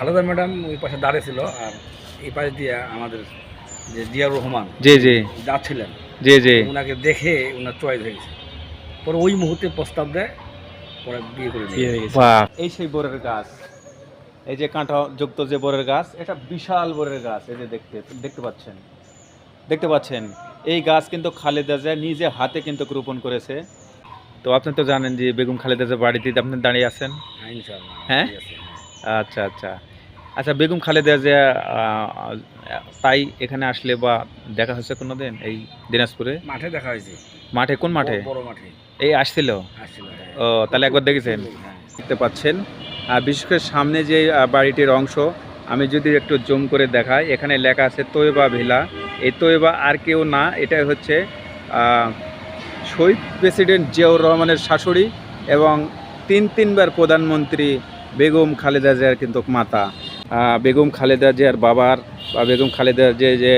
Khaleda madam ওই পাশে দাঁড়িয়ে ছিল আর এই পাশে দিয়ে আমাদের যে জিয়াউর রহমান জি জি। যাচ্ছিলেন জি জি। ওনাকে দেখে ওনার চয়েস হয়ে গেছে। পরে ওই মুহূর্তে প্রস্তাব দেয় পরে বিয়ে করে গেছে। এই সেই বরের গাছ এই যে কাঁটা যুক্ত যে বরের গাছ এটা বিশাল বরের গাছ এই যে দেখতে দেখতে পাচ্ছেন? দেখতে পাচ্ছেন? এই গাছ কিন্তু খালেদা জিয়া নিজে হাতে কিন্তু রোপণ করেছে। তো আপনি তো জানেন যে বেগম খালেদা জিয়া বাড়িতে আপনি দাঁড়িয়ে আছেন? হ্যাঁ, ইনশাআল্লাহ হ্যাঁ? আছে, আচ্ছা আচ্ছা। আচ্ছা বেগম খালেদা আহ, তাই এখানে আসলে বা দেখা হয়েছে কোনোদিন এই দিনাজপুরে? মাঠে দেখা হয়েছে। মাঠে? কোন মাঠে? বড়- বড় মাঠে। এই আসছিল? হ্যাঁ। ও তাহলে একবার দেখেছেন? হ্যাঁ। দেখতে পাচ্ছেন। বিশেষ করে সামনে যে বাড়িটির অংশ আমি যদি একটু জুম করে দেখাই এখানে লেখা আছে তোয়েবা ভিলা। এই তোয়েবা আর কেউ না এটা হচ্ছে শহীদ প্রেসিডেন্ট জিয়াউর রহমানের শাশুড়ি এবং তিন তিনবার প্রধানমন্ত্রী বেগম খালেদা জিয়ার কিন্তু মাতা। বেগম খালেদা জিয়ার বাবার বা বেগম খালেদা যে যে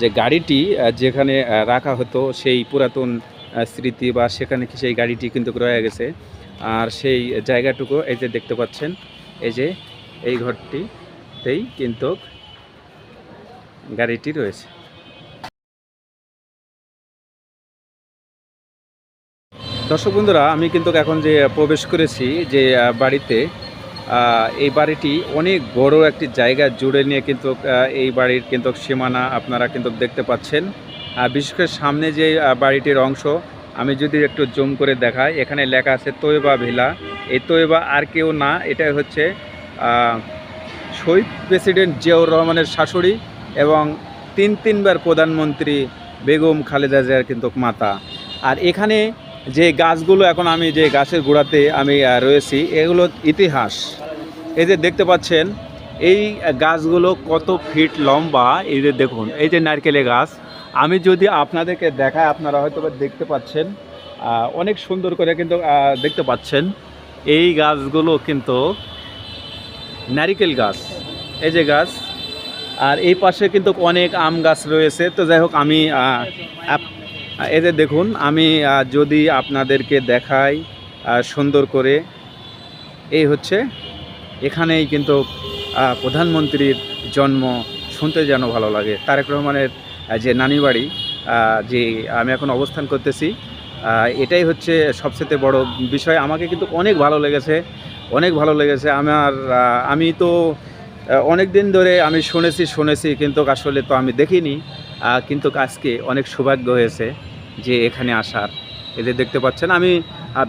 যে গাড়িটি যেখানে রাখা হতো সেই পুরাতন স্মৃতি বা সেখানে কি সেই গাড়িটি কিন্তু রয়ে গেছে। আর সেই জায়গাটুকু এই যে দেখতে পাচ্ছেন, এই যে, এই ঘরটিতেই কিন্তু গাড়িটি রয়েছে। দর্শক বন্ধুরা, আমি কিন্তু এখন যে প্রবেশ করেছি যে বাড়িতে এই বাড়িটি অনেক বড় একটি জায়গা জুড়ে নিয়ে কিন্তু এই বাড়ির কিন্তু সীমানা আপনারা কিন্তু দেখতে পাচ্ছেন। বিশেষ করে সামনে যে বাড়িটির অংশ, আমি যদি একটু জুম করে দেখাই, এখানে লেখা আছে তোয়েবা ভিলা। এই তোয়েবা আর কেউ না এটা হচ্ছে শহীদ প্রেসিডেন্ট জিয়াউর রহমানের শাশুড়ি এবং তিন তিনবার প্রধানমন্ত্রী বেগম খালেদা জিয়ার কিন্তু মাতা। আর এখানে যে গাছগুলো এখন আমি যে গাছের গোড়াতে আমি রয়েছি, এগুলো ইতিহাস। এই যে দেখতে পাচ্ছেন, এই গাছগুলো কত ফিট লম্বা, এই যে দেখুন, এই যে নারকেলের গাছ। আমি যদি আপনাদেরকে দেখায় আপনারা হয়তো দেখতে পাচ্ছেন অনেক সুন্দর করে কিন্তু দেখতে পাচ্ছেন, এই গাছগুলো কিন্তু নারিকেল গাছ, এই যে গাছ। আর এই পাশে কিন্তু অনেক আম গাছ রয়েছে। তো যাই হোক, আমি যে দেখুন, আমি যদি আপনাদেরকে দেখাই সুন্দর করে, এই হচ্ছে, এখানেই কিন্তু প্রধানমন্ত্রীর জন্ম, শুনতে যেন ভালো লাগে। তারেক রহমানের যে নানি বাড়ি যে আমি এখন অবস্থান করতেছি এটাই হচ্ছে সবচেয়ে বড় বিষয়। আমাকে কিন্তু অনেক ভালো লেগেছে, অনেক ভালো লেগেছে। আমার আমি তো অনেক দিন ধরে আমি শুনেছি শুনেছি, কিন্তু আসলে তো আমি দেখিনি। কিন্তু আজকে অনেক সৌভাগ্য হয়েছে যে এখানে আসার। এদের দেখতে পাচ্ছেন, আমি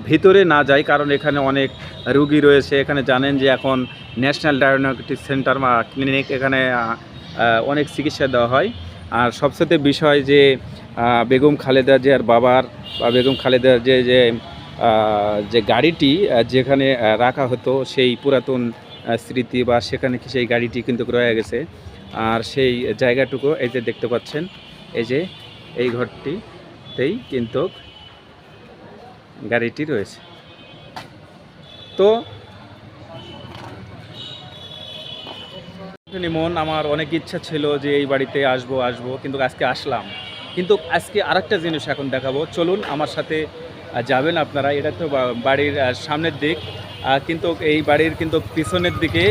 ভিতরে না যাই, কারণ এখানে অনেক রুগী রয়েছে। এখানে জানেন যে এখন ন্যাশনাল ডায়াগনস্টিক সেন্টার বা ক্লিনিক, এখানে অনেক চিকিৎসা দেওয়া হয়। আর সবচেয়ে বিষয় যে বেগম খালেদা জিয়ার বাবার বা বেগম খালেদা যে যে গাড়িটি যেখানে রাখা হতো সেই পুরাতন স্মৃতি বা সেখানে কি সেই গাড়িটি কিন্তু রয়ে গেছে। আর সেই জায়গাটুকু এই যে দেখতে পাচ্ছেন, এই যে এই ঘরটিতেই কিন্তু গাড়িটি রয়েছে। তো মন, আমার অনেক ইচ্ছা ছিল যে এই বাড়িতে আসব আসব, কিন্তু আজকে আসলাম। কিন্তু আজকে আরেকটা জিনিস এখন দেখাবো। চলুন, আমার সাথে যাবেন আপনারা, এটা তো বাড়ির সামনের দিক। কিন্তু এই বাড়ির কিন্তু পিছনের দিকে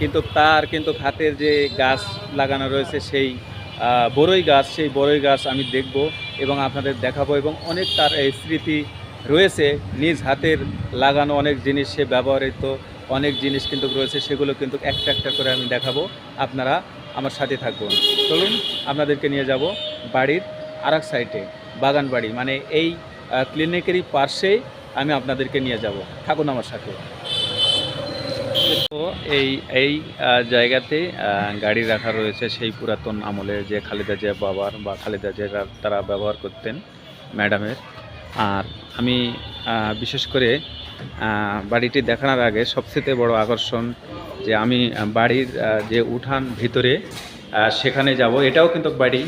কিন্তু তার কিন্তু হাতের যে গাছ লাগানো রয়েছে, সেই বড়ই গাছ, সেই বড়ই গাছ আমি দেখব এবং আপনাদের দেখাবো এবং অনেক তার এই স্মৃতি রয়েছে। নিজ হাতের লাগানো অনেক জিনিস সে ব্যবহৃত অনেক জিনিস কিন্তু রয়েছে, সেগুলো কিন্তু একটা একটা করে আমি দেখাবো। আপনারা আমার সাথে থাকুন। চলুন, আপনাদেরকে নিয়ে যাব বাড়ির আর সাইডে বাগান বাড়ি মানে এই ক্লিনিকেরই পাশেই আমি আপনাদেরকে নিয়ে যাব। থাকুন আমার সাথে। তো এই এই জায়গাতে গাড়ি রাখা রয়েছে সেই পুরাতন আমলে যে খালেদা জিয়া বাবার বা খালেদা জিয়া তারা ব্যবহার করতেন ম্যাডামের। আর আমি বিশেষ করে বাড়িটি দেখানোর আগে সবচেয়ে বড় আকর্ষণ যে আমি বাড়ির যে উঠান ভিতরে সেখানে যাব। এটাও কিন্তু বাড়ি।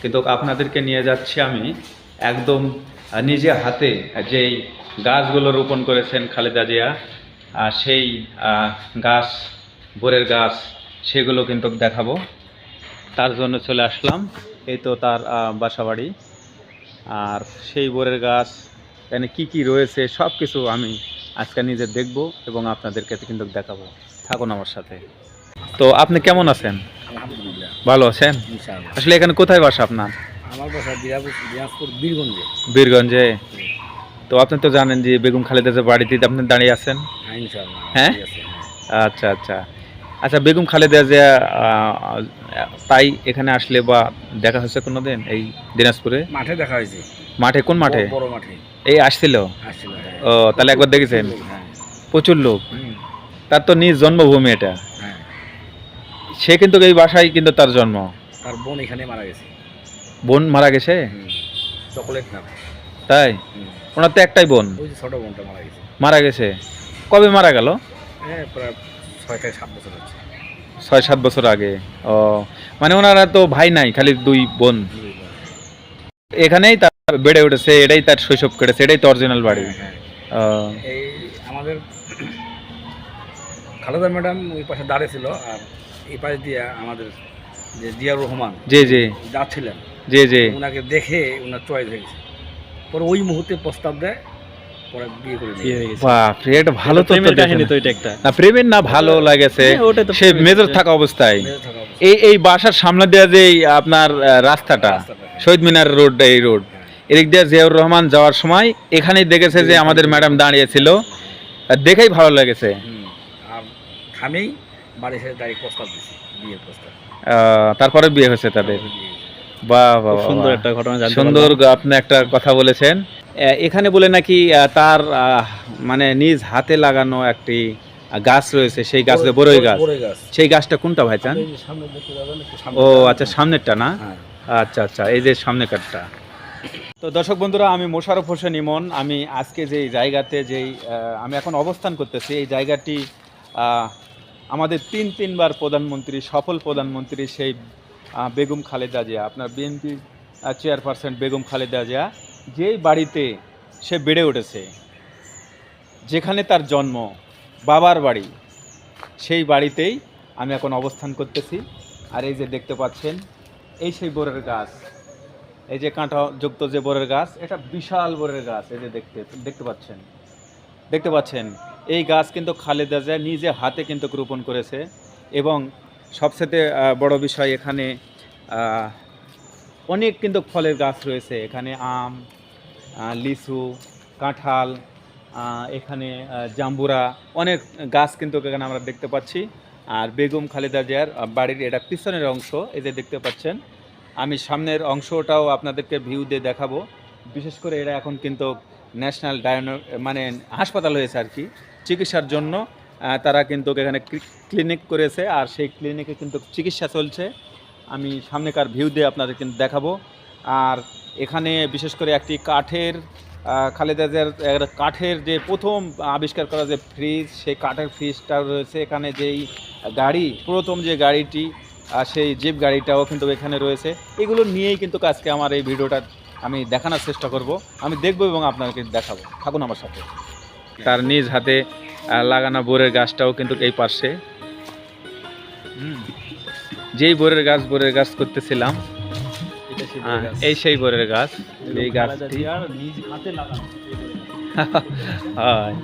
কিন্তু আপনাদেরকে নিয়ে যাচ্ছি আমি একদম নিজে হাতে যেই গাছগুলো রোপণ করেছেন খালেদা জিয়া আহ, সেই গাছ বোরের গাছ সেগুলো কিন্তু দেখাবো। তার জন্য চলে আসলাম। এই তো তার বাসাবাড়ি। আর সেই বোরের গাছ এখানে কি কি রয়েছে সব কিছু আমি আজকে নিজে দেখব এবং আপনাদেরকে কিন্তু দেখাবো। থাকুন আমার সাথে। তো আপনি কেমন আছেন? আলহামদুলিল্লাহ। ভালো আছেন? আসলে এখানে কোথায় বাসা আপনার? আমার বাসা দিনাজপুর বীরগঞ্জে। বীরগঞ্জে। তো আপনি তো জানেন যে বেগম খালেদা যে বাড়িতে আপনি দাঁড়িয়ে আছেন। হ্যাঁ হ্যাঁ? হ্যাঁ। আচ্ছা আচ্ছা। আচ্ছা বেগম খালেদা যে তাই এখানে আসলে বা দেখা হয়েছে কোনোদিন এই দিনাজপুরে? মাঠে দেখা হয়েছে। মাঠে? কোন মাঠে? বড় মাঠে। এই আসছিল? আসছিল হ্যাঁ। ও তাহলে একবার দেখেছেন? হ্যাঁ। প্রচুর লোক। তার তো নিজ জন্মভূমি এটা। হ্যাঁ। সে কিন্তু এই বাসায় কিন্তু তার জন্ম। তার বোন এখানে মারা গেছে। বোন মারা গেছে? চকোলেট নাম তাই? ওনার তো একটাই বোন। ওই যে ছোট বোনটা মারা গেছে। মারা গেছে। কবে মারা গেল? হ্যাঁ প্রায় ছয় থেকে সাত বছর হচ্ছে। ছয় সাত বছর আগে। ও মানে ওনারা তো ভাই নাই খালি দুই বোন। এখানেই তার বেড়ে উঠেছে এটাই তার শৈশব কেটেছে এটাই তো অরিজিনাল বাড়ি। হ্যাঁ, হ্যাঁ। এই আমাদের খালেদা ম্যাডাম ওই পাশে দাঁড়িয়ে ছিল আর এই পাশে দিয়ে আমাদের যে জিয়াউর রহমান জি জি। যাচ্ছিলেন। জি জি। ওনাকে দেখে ওনার চয়েস হয়ে গেছে। পরে ওই মুহূর্তে প্রস্তাব দেয় পরে বিয়ে করে নিয়ে। বাপ রে, এটা ভালো তো কাহিনী তো এটা একটা। না প্রেমের না ভালো লাগেছে। হ্যাঁ, ওটা তো সে মেজর থাকা অবস্থায়। বেঁচে থাকা অবস্থা। এই এই বাসার সামনে দেওয়া যে আপনার রাস্তাটা হ্যাঁ। শহীদ মিনার রোড এই রোড হ্যাঁ। এদিক দিয়ে জিয়াউর রহমান যাওয়ার সময় এখানেই দেখেছে যে আমাদের ম্যাডাম দাঁড়িয়েছিল। আর দেখেই ভালো লেগেছে। থামেই বাড়ি এসে ডাইরেক্ট প্রস্তাব দিছি বিয়ের প্রস্তাব। আহ, তারপরে বিয়ে হয়েছে তাদের। বাহ বাহ সুন্দর একটা ঘটনা সুন্দর আপনি একটা কথা বলেছেন। এখানে বলে নাকি তার মানে নিজ হাতে লাগানো একটি গাছ রয়েছে সেই গাছ বড়ই গাছ। সেই গাছটা কোনটা একটু সামনে ও আচ্ছা সামনেরটা না? হ্যাঁ। আচ্ছা আচ্ছা এই যে সামনে কাঠটা তো দর্শক বন্ধুরা আমি মোশারফ হোসেন ইমন আমি আজকে যেই জায়গাতে যেই আমি এখন অবস্থান করতেছি এই জায়গাটি আহ, আমাদের তিন তিনবার প্রধানমন্ত্রী সফল প্রধানমন্ত্রী সেই বেগম খালেদা জিয়া, আপনার বিএনপি চেয়ারপারসন বেগম খালেদা জিয়া, যেই বাড়িতে সে বেড়ে উঠেছে, যেখানে তার জন্ম, বাবার বাড়ি, সেই বাড়িতেই আমি এখন অবস্থান করতেছি। আর এই যে দেখতে পাচ্ছেন, এই সেই বরের গাছ, এই যে কাঁটা যুক্ত যে বরের গাছ, এটা বিশাল বরের গাছ, এই যে দেখতে দেখতে পাচ্ছেন। দেখতে পাচ্ছেন, এই গাছ কিন্তু খালেদা জিয়া নিজে হাতে কিন্তু রোপণ করেছে এবং সবচেয়ে বড় বিষয় এখানে অনেক কিন্তু ফলের গাছ রয়েছে। এখানে আম লিচু, কাঁঠাল এখানে জাম্বুরা, অনেক গাছ কিন্তু এখানে আমরা দেখতে পাচ্ছি। আর বেগম খালেদা জিয়ার বাড়ির এটা পিছনের অংশ, এই যে দেখতে পাচ্ছেন। আমি সামনের অংশটাও আপনাদেরকে ভিউ দিয়ে দেখাবো। বিশেষ করে এরা এখন কিন্তু ন্যাশনাল ডায়নো মানে হাসপাতাল হয়েছে আর কি, চিকিৎসার জন্য। তারা কিন্তু এখানে ক্লিনিক করেছে আর সেই ক্লিনিকে কিন্তু চিকিৎসা চলছে। আমি সামনেকার ভিউ দিয়ে আপনাদের কিন্তু দেখাবো। আর এখানে বিশেষ করে একটি কাঠের আহ, খালেদা জিয়ার একটা কাঠের যে প্রথম আবিষ্কার করা যে ফ্রিজ সেই কাঠের ফ্রিজটা রয়েছে। এখানে যেই গাড়ি প্রথম যে গাড়িটি আহ, সেই জিপ গাড়িটাও কিন্তু এখানে রয়েছে। এগুলো নিয়েই কিন্তু আজকে আমার এই ভিডিওটা আমি দেখানোর চেষ্টা করব। আমি দেখব এবং আপনাকে দেখাবো। থাকুন আমার সাথে। তার নিজ হাতে লাগানো বোরের গাছটাও কিন্তু এই পাশে। যেই বোরের গাছ বোরের গাছ করতেছিলাম গাছ। এই সেই বোরের গাছ এই গাছটি। হয়।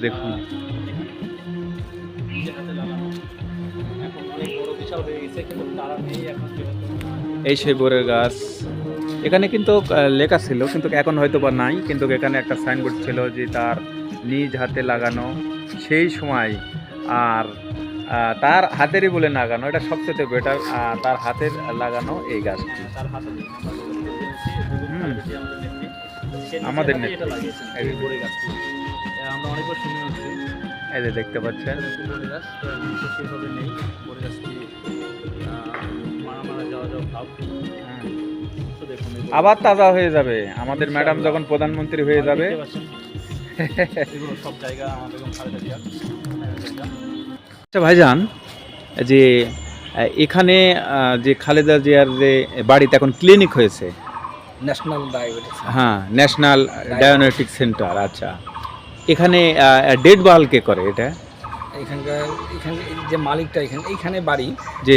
দেখুন। হয়ে এই সেই বোরের গাছ এখানে কিন্তু লেখা ছিল কিন্তু এখন হয়তো বা নাই কিন্তু এখানে একটা সাইনবোর্ড ছিল যে তার নিজ হাতে লাগানো সেই সময় আর তার হাতেরই বলে লাগানো এটা সবচেয়ে বেটার তার হাতের লাগানো এই গাছটি আমাদের নেত্রী। সে নিজের আমাদের হাতেই নেত্রী। এটা লাগিয়েছেন, এই যে। এই বড়ই গাছটি। এ, আমরা অনেকবার শুনে হচ্ছে এই যে দেখতে পাচ্ছেন মারা যাওয়া যাওয়া আবার তাজা হয়ে যাবে। আমাদের ম্যাডাম যখন প্রধানমন্ত্রী হয়ে যাবে। আচ্ছা ভাইজান যে এখানে যে খালেদা জিয়ার যে বাড়িতে এখন ক্লিনিক হয়েছে। ন্যাশনাল হ্যাঁ ন্যাশনাল ডায়াগনস্টিক সেন্টার আচ্ছা। এখানে ডেট বাহাল কে করে এটা? এখানকার এখানে যে মালিকটা এখানে এইখানে বাড়ি। যে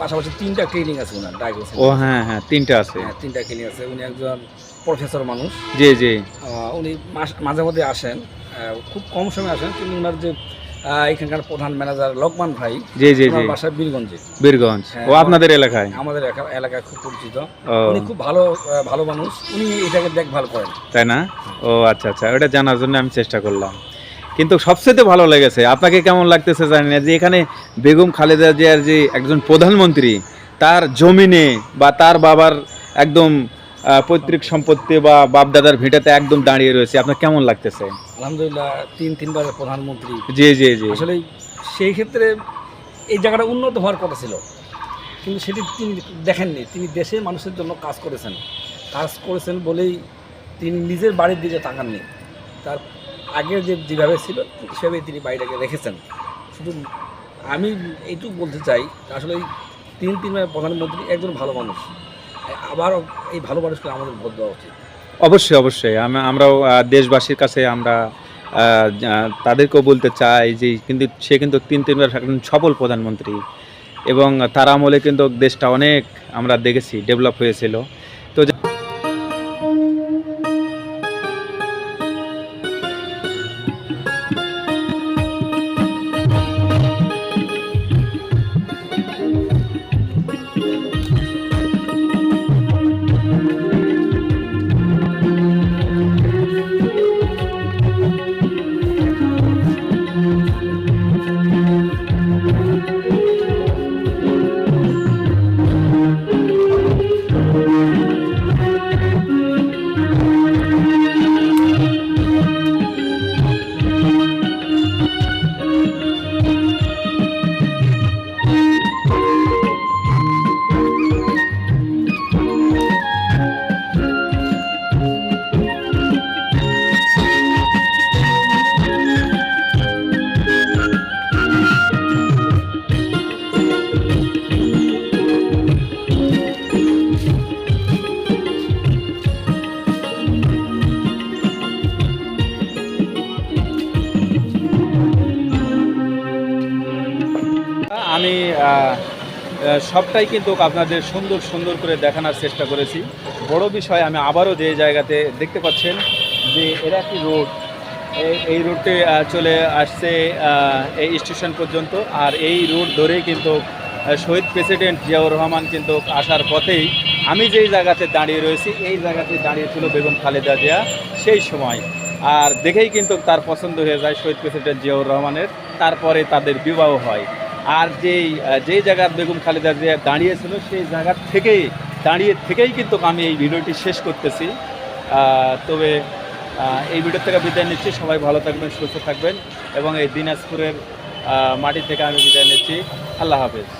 পাশাপাশি তিনটা ক্লিনিক আছে ওনার ডায়াগনোসিস ও হ্যাঁ হ্যাঁ তিনটা আছে। হ্যাঁ তিনটা ক্লিনিক আছে। উনি একজন প্রফেসর মানুষ। জি জি। উনি মাঝে মধ্যে আসেন। খুব কম সময় আসেন কিন্তু ওনার যে এখানকার প্রধান ম্যানেজার লোকমান ভাই জি জি জি। বাসা বীরগঞ্জে। বীরগঞ্জ। ও আপনাদের এলাকায়? আমাদের এলাকায় খুব পরিচিত। উনি খুব ভালো ভালো মানুষ। উনি এটাকে দেখভাল করেন। তাই না? ও আচ্ছা আচ্ছা। ওটা জানার জন্য আমি চেষ্টা করলাম। কিন্তু সবচেয়ে ভালো লেগেছে। আপনাকে কেমন লাগতেছে জানি না যে এখানে বেগম খালেদা জিয়ার যে একজন প্রধানমন্ত্রী তার জমিনে বা তার বাবার একদম পৈতৃক সম্পত্তি বা বাপদাদার ভিটাতে একদম দাঁড়িয়ে রয়েছে। আপনার কেমন লাগতেছে? আলহামদুলিল্লাহ তিন তিনবার প্রধানমন্ত্রী। জি জি জি। আসলে সেই ক্ষেত্রে এই জায়গাটা উন্নত হওয়ার কথা ছিল। কিন্তু সেটি তিনি দেখেননি। তিনি দেশে মানুষের জন্য কাজ করেছেন। কাজ করেছেন বলেই তিনি নিজের বাড়ির দিকে তাকাননি। তার আগের যে যেভাবে ছিল, সেভাবে তিনি বাড়িটাকে রেখেছেন। শুধু আমি এইটুকু বলতে চাই, আসলে তিন তিনবার প্রধানমন্ত্রী একজন ভালো মানুষ। আবারও এই ভালো মানুষকে আমাদের ভোট দেওয়া উচিত। অবশ্যই অবশ্যই। আমরাও দেশবাসীর কাছে আমরা তাদেরকেও বলতে চাই যে, কিন্তু সে কিন্তু তিন তিনবার একজন সফল প্রধানমন্ত্রী। এবং তার আমলে কিন্তু দেশটা অনেক আমরা দেখেছি, ডেভেলপ হয়েছিল। আমি সবটাই কিন্তু আপনাদের সুন্দর সুন্দর করে দেখানোর চেষ্টা করেছি। বড় বিষয়, আমি আবারও যে জায়গাতে দেখতে পাচ্ছেন যে এরা একটি রোড। এই রোডে চলে আসছে এই স্টেশন পর্যন্ত। আর এই রোড ধরেই কিন্তু শহীদ প্রেসিডেন্ট জিয়াউর রহমান কিন্তু আসার পথেই আমি যেই জায়গাতে দাঁড়িয়ে রয়েছি, এই জায়গাতে দাঁড়িয়েছিল বেগম খালেদা জিয়া সেই সময়। আর দেখেই কিন্তু তার পছন্দ হয়ে যায় শহীদ প্রেসিডেন্ট জিয়াউর রহমানের, তারপরে তাদের বিবাহ হয়। আর যেই যেই জায়গার বেগম খালেদা জিয়া দাঁড়িয়েছিল, সেই জায়গার থেকেই, দাঁড়িয়ে থেকেই কিন্তু আমি এই ভিডিওটি শেষ করতেছি। তবে এই ভিডিও থেকে বিদায় নিচ্ছি। সবাই ভালো থাকবেন, সুস্থ থাকবেন এবং এই দিনাজপুরের মাটি থেকে আমি বিদায় নিচ্ছি। আল্লাহ হাফেজ।